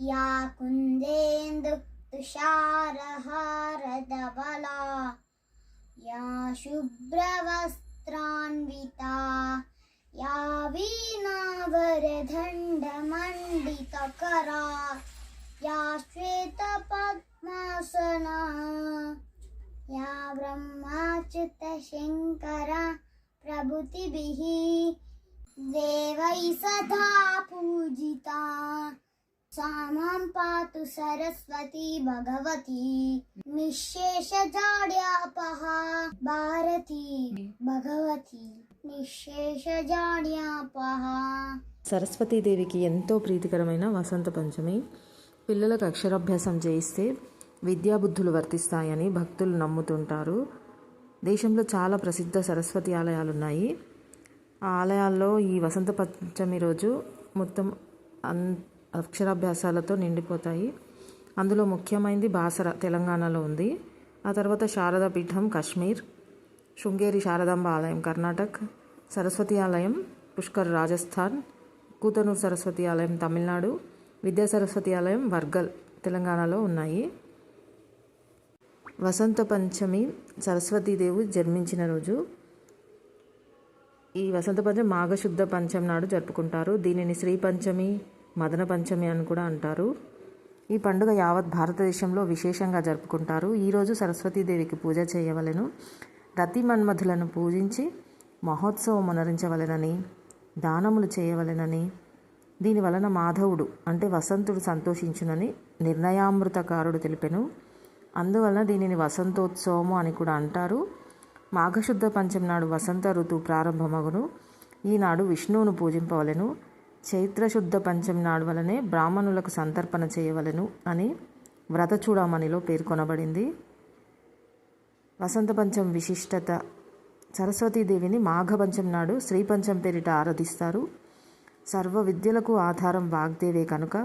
या कुन्देन्दुतुषारहारधवला या शुभ्रवस्त्रान्विता। या वीणावरदण्डमण्डितकरा। या श्वेतपद्मासना। या ब्रह्माच्युतशङ्करा प्रभृतिभिः देवैः सदा पूजिता सा मां पातु सरस्वती भगवती निःशेषजाड्यापहा भारती भगवती निःशेषजाड्यापहा సరస్వతీదేవికి ఎంతో ప్రీతికరమైన వసంత పంచమి పిల్లలకు అక్షరాభ్యాసం చేయిస్తే విద్యాబుద్ధులు వర్తిస్తాయని భక్తులు నమ్ముతుంటారు దేశంలో చాలా ప్రసిద్ధ సరస్వతి ఆలయాలు ఉన్నాయి ఆ ఆలయాల్లో ఈ వసంత పంచమి రోజు మొత్తం అన్ అక్షరాభ్యాసాలతో నిండిపోతాయి. అందులో ముఖ్యమైనది బాసర తెలంగాణలో ఉంది. ఆ తర్వాత శారదా పీఠం కాశ్మీర్ శృంగేరి శారదాంబ ఆలయం కర్ణాటక సరస్వతి ఆలయం పుష్కర్ రాజస్థాన్ కూతనూరు సరస్వతి ఆలయం తమిళనాడు విద్యా సరస్వతి ఆలయం వర్గల్ తెలంగాణలో ఉన్నాయి. వసంత పంచమి సరస్వతీదేవి జన్మించిన రోజు ఈ వసంత పంచమి మాఘశుద్ధ పంచమి నాడు జరుపుకుంటారు. దీనిని శ్రీ పంచమి మదన పంచమి అని కూడా అంటారు. ఈ పండుగ యావత్ భారతదేశంలో విశేషంగా జరుపుకుంటారు. ఈరోజు సరస్వతీదేవికి పూజ చేయవలెను. రతి మన్మధులను పూజించి మహోత్సవం అనరించవలెనని దానములు చేయవలెనని దీని వలన మాధవుడు అంటే వసంతుడు సంతోషించునని నిర్ణయామృతకారుడు తెలిపెను. అందువలన దీనిని వసంతోత్సవము అని కూడా అంటారు. మాఘశుద్ధ పంచం నాడు వసంత ఋతువు ప్రారంభమగును. ఈనాడు విష్ణువును పూజింపవలెను. చైత్రశుద్ధ పంచం నాడు వలనే బ్రాహ్మణులకు సంతర్పణ చేయవలెను అని వ్రత వ్రతచూడామణిలో పేర్కొనబడింది. వసంత పంచం విశిష్టత. సరస్వతీదేవిని మాఘపంచం నాడు శ్రీపంచం పేరిట ఆరాధిస్తారు. సర్వ విద్యలకు ఆధారం వాగ్దేవే కనుక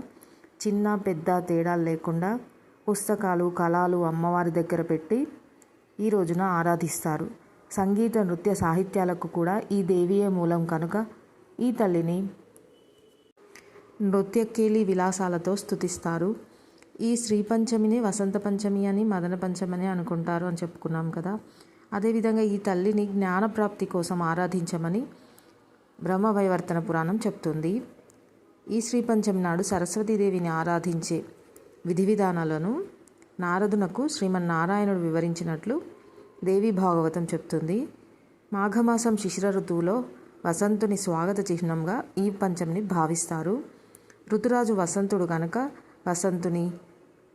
చిన్న పెద్ద తేడాలు లేకుండా పుస్తకాలు కళలు అమ్మవారి దగ్గర పెట్టి ఈ రోజున ఆరాధిస్తారు. సంగీత నృత్య సాహిత్యాలకు కూడా ఈ దేవియే మూలం కనుక ఈ తల్లిని నృత్యకేలి విలాసాలతో స్తుతిస్తారు. ఈ శ్రీ పంచమిని వసంత పంచమి అని మదన పంచమి అని అనుకుంటారు అని చెప్పుకున్నాం కదా. అదేవిధంగా ఈ తల్లిని జ్ఞానప్రాప్తి కోసం ఆరాధించమని బ్రహ్మవైవర్తన పురాణం చెప్తుంది. ఈ శ్రీ పంచమి నాడు సరస్వతీదేవిని ఆరాధించే విధి విధానాలను నారదునకు శ్రీమన్నారాయణుడు వివరించినట్లు దేవి భాగవతం చెప్తుంది. మాఘమాసం శిశిర ఋతువులో వసంతుని స్వాగత చిహ్నంగా ఈ పంచమిని భావిస్తారు. ఋతురాజు వసంతుడు కనుక వసంతుని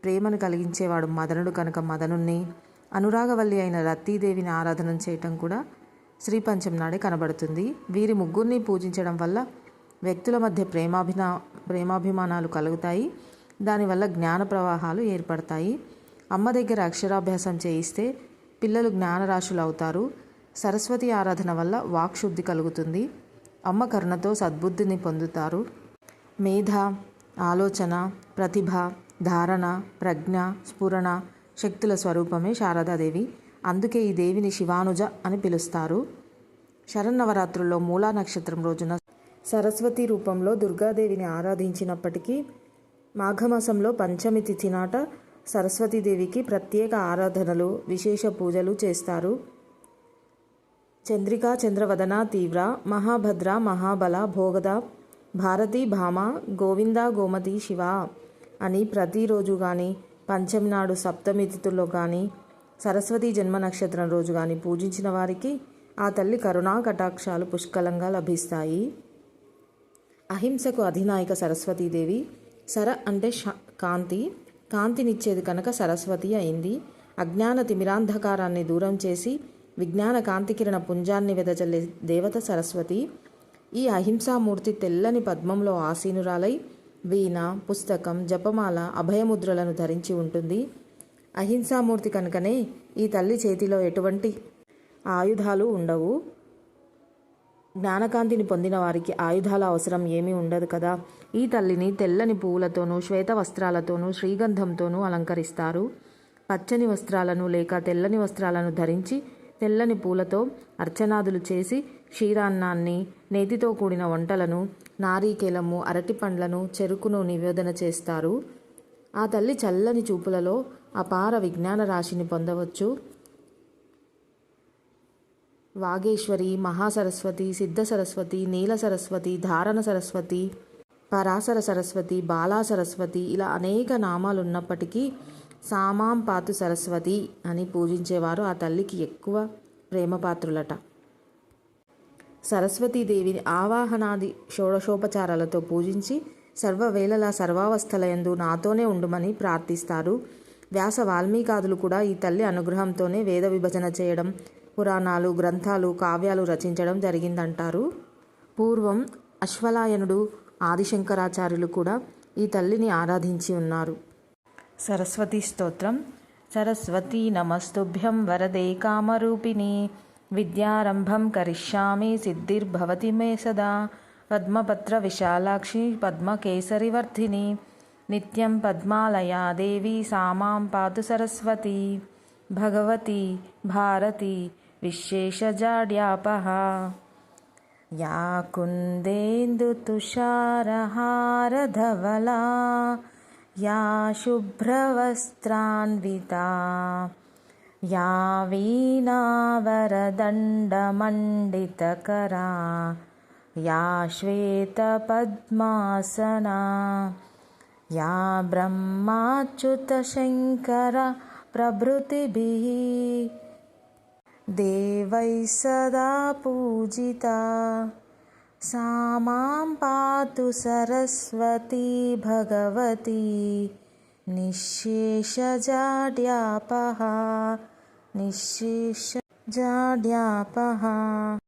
ప్రేమను కలిగించేవాడు మదనుడు కనుక మదనుణ్ణి అనురాగవల్లి అయిన రత్తీదేవిని ఆరాధన చేయటం కూడా శ్రీ పంచం నాడే కనబడుతుంది. వీరి ముగ్గురిని పూజించడం వల్ల వ్యక్తుల మధ్య ప్రేమాభినా ప్రేమాభిమానాలు కలుగుతాయి. దానివల్ల జ్ఞాన ప్రవాహాలు ఏర్పడతాయి. అమ్మ దగ్గర అక్షరాభ్యాసం చేయిస్తే పిల్లలు జ్ఞానరాశులు అవుతారు సరస్వతి ఆరాధన వల్ల వాక్శుద్ధి కలుగుతుంది. అమ్మ కరుణతో సద్బుద్ధిని పొందుతారు. మేధ ఆలోచన ప్రతిభ ధారణ ప్రజ్ఞ స్ఫురణ శక్తుల స్వరూపమే శారదాదేవి. అందుకే ఈ దేవిని శివానుజ అని పిలుస్తారు. శరన్నవరాత్రుల్లో మూలా నక్షత్రం రోజున సరస్వతి రూపంలో దుర్గాదేవిని ఆరాధించినప్పటికీ మాఘమాసంలో పంచమి తిథి నాట సరస్వతీదేవికి ప్రత్యేక ఆరాధనలు విశేష పూజలు చేస్తారు. చంద్రికా చంద్రవదన తీవ్ర మహాభద్ర మహాబల భోగద భారతీ భామ గోవింద గోమతి శివ అని ప్రతిరోజు కానీ పంచమి నాడు సప్తమి తిథుల్లో కానీ సరస్వతి జన్మ నక్షత్రం రోజు కానీ పూజించిన వారికి ఆ తల్లి కరుణా కటాక్షాలు పుష్కలంగా లభిస్తాయి. అహింసకు అధినాయక సరస్వతీదేవి సర అంటే కాంతి కాంతినిచ్చేది కనుక సరస్వతి అయింది. అజ్ఞాన తిమిరాంధకారాన్ని దూరం చేసి విజ్ఞాన కాంతికిరణ పుంజాన్ని వెదజల్లే దేవత సరస్వతి. ఈ అహింసామూర్తి తెల్లని పద్మంలో ఆసీనురాలై వీణ పుస్తకం జపమాల అభయముద్రలను ధరించి ఉంటుంది. అహింసామూర్తి కనుకనే ఈ తల్లి చేతిలో ఎటువంటి ఆయుధాలు ఉండవు. జ్ఞానకాంతిని పొందిన వారికి ఆయుధాల అవసరం ఏమీ ఉండదు కదా. ఈ తల్లిని తెల్లని పువ్వులతోనూ శ్వేత వస్త్రాలతోనూ శ్రీగంధంతోనూ అలంకరిస్తారు. పచ్చని వస్త్రాలను లేక తెల్లని వస్త్రాలను ధరించి తెల్లని పూలతో అర్చనాదులు చేసి క్షీరాన్నాన్ని నేతితో కూడిన వంటలను నారీకేలము అరటి పండ్లను చెరుకును నివేదన చేస్తారు. ఆ తల్లి చల్లని చూపులలో అపార విజ్ఞాన రాశిని పొందవచ్చు. వాగేశ్వరి మహాసరస్వతి సిద్ధ సరస్వతి నీల సరస్వతి ధారణ సరస్వతి పరాశర సరస్వతి బాలా సరస్వతి ఇలా అనేక నామాలు ఉన్నప్పటికీ సామాంపాతు సరస్వతి అని పూజించేవారు ఆ తల్లికి ఎక్కువ ప్రేమపాత్రులట. సరస్వతీదేవిని ఆవాహనాది షోడశోపచారాలతో పూజించి సర్వవేళలా సర్వావస్థలయందు నాతోనే ఉండుమని ప్రార్థిస్తారు. వ్యాస వాల్మీకాదులు కూడా ఈ తల్లి అనుగ్రహంతోనే వేద విభజన చేయడం పురాణాలు గ్రంథాలు కావ్యాలు రచించడం జరిగిందంటారు. పూర్వం అశ్వలాయనుడు ఆదిశంకరాచార్యులు కూడా ఈ తల్లిని ఆరాధించి ఉన్నారు. సరస్వతి స్తోత్రం. సరస్వతీ నమస్తుభ్యం వరదే కామరూపిణి. విద్యారంభం కరిష్యామి సిద్ధిర్భవతి మే సదా. పద్మపత్ర విశాలాక్షి పద్మకేసరివర్ధిని నిత్యం పద్మాలయా దేవి సామాం పాతు సరస్వతి. భగవతి భారతి विशेषजाड्यापः। या कुन्देन्दुतुषारहारधवला या शुभ्रवस्त्रान्विता या वीणावरदण्डमण्डितकरा या श्वेतपद्मासना या ब्रह्माच्युतशङ्करप्रभृतिभिः। देवैः सदा पूजिता। सा मां पातु सरस्वती भगवती। निःशेषजाड्यापहा। निःशेषजाड्यापहा